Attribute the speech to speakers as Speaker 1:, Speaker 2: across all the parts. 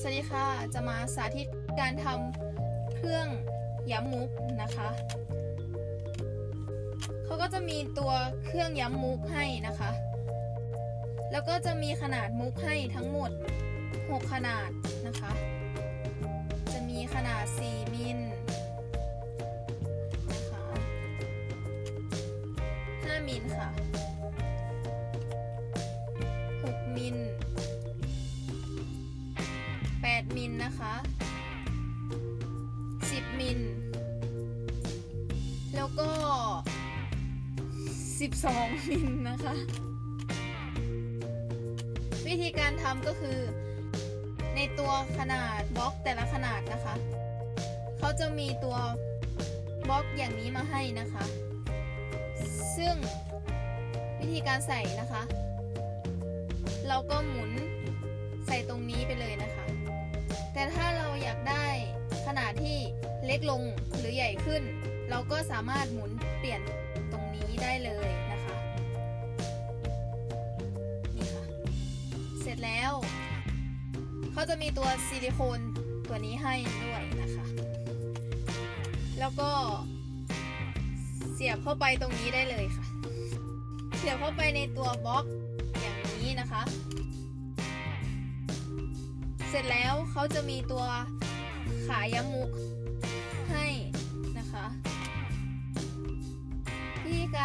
Speaker 1: สวัสดีค่ะ จะมาสาธิตการทำเครื่องย้ำมุกนะคะ เขาก็จะมีตัวเครื่องย้ำมุกให้นะคะ แล้วก็จะมีขนาดมุกให้ทั้งหมด 6 ขนาดนะคะ จะมีขนาด 4 มิลนะคะ 5 มิลค่ะ 8 มิลนะคะ 10 มิล แล้วก็ 12 มิลนะคะ วิธีการทำก็คือ ในตัวขนาดบล็อกแต่ละขนาดนะคะ เขาจะมีตัวบล็อกอย่างนี้มาให้นะคะ ซึ่งวิธีการใส่นะคะ เราก็หมุนใส่ตรง เล็กลงหรือใหญ่ขึ้น เราก็สามารถหมุนเปลี่ยนตรงนี้ได้เลยนะคะนี่ค่ะเสร็จแล้วเขาจะมีตัวซิลิโคนตัวนี้ให้ด้วยนะคะ แล้วก็เสียบเข้าไปตรงนี้ได้เลยค่ะ เสียบเข้าไปในตัวบล็อกอย่างนี้นะคะ เสร็จแล้วเขาจะมีตัวขาย้ำมุก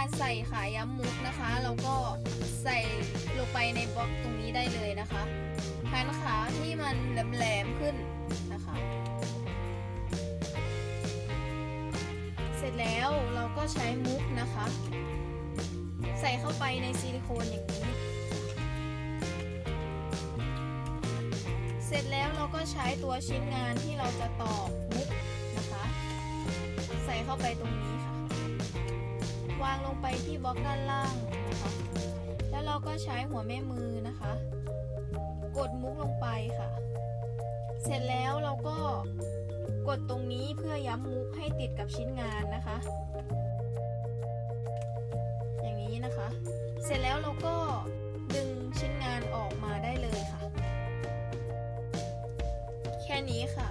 Speaker 1: การใส่ขาย้ำมุกนะคะเราก็ใส่ลงไปในบล็อกตรงนี้ได้เลยนะคะหันขาที่มันแหลมๆขึ้นนะคะ เสร็จแล้วเราก็ใช้มุกนะคะ ใส่เข้าไปในซิลิโคนอย่างนี้ เสร็จแล้วเราก็ใช้ตัวชิ้นงานที่เราจะตอกมุกนะคะ ใส่เข้าไปตรงนี้ วางลงไปที่บล็อกด้านล่างนะคะแล้วเราก็ใช้หัวแม่มือนะคะ กดมุกลงไปค่ะ เสร็จแล้วเราก็กดตรงนี้เพื่อย้ำมุกให้ติดกับชิ้นงานนะคะ อย่างนี้นะคะ เสร็จแล้วเราก็ดึงชิ้นงานออกมาได้เลยค่ะ แค่นี้ค่ะ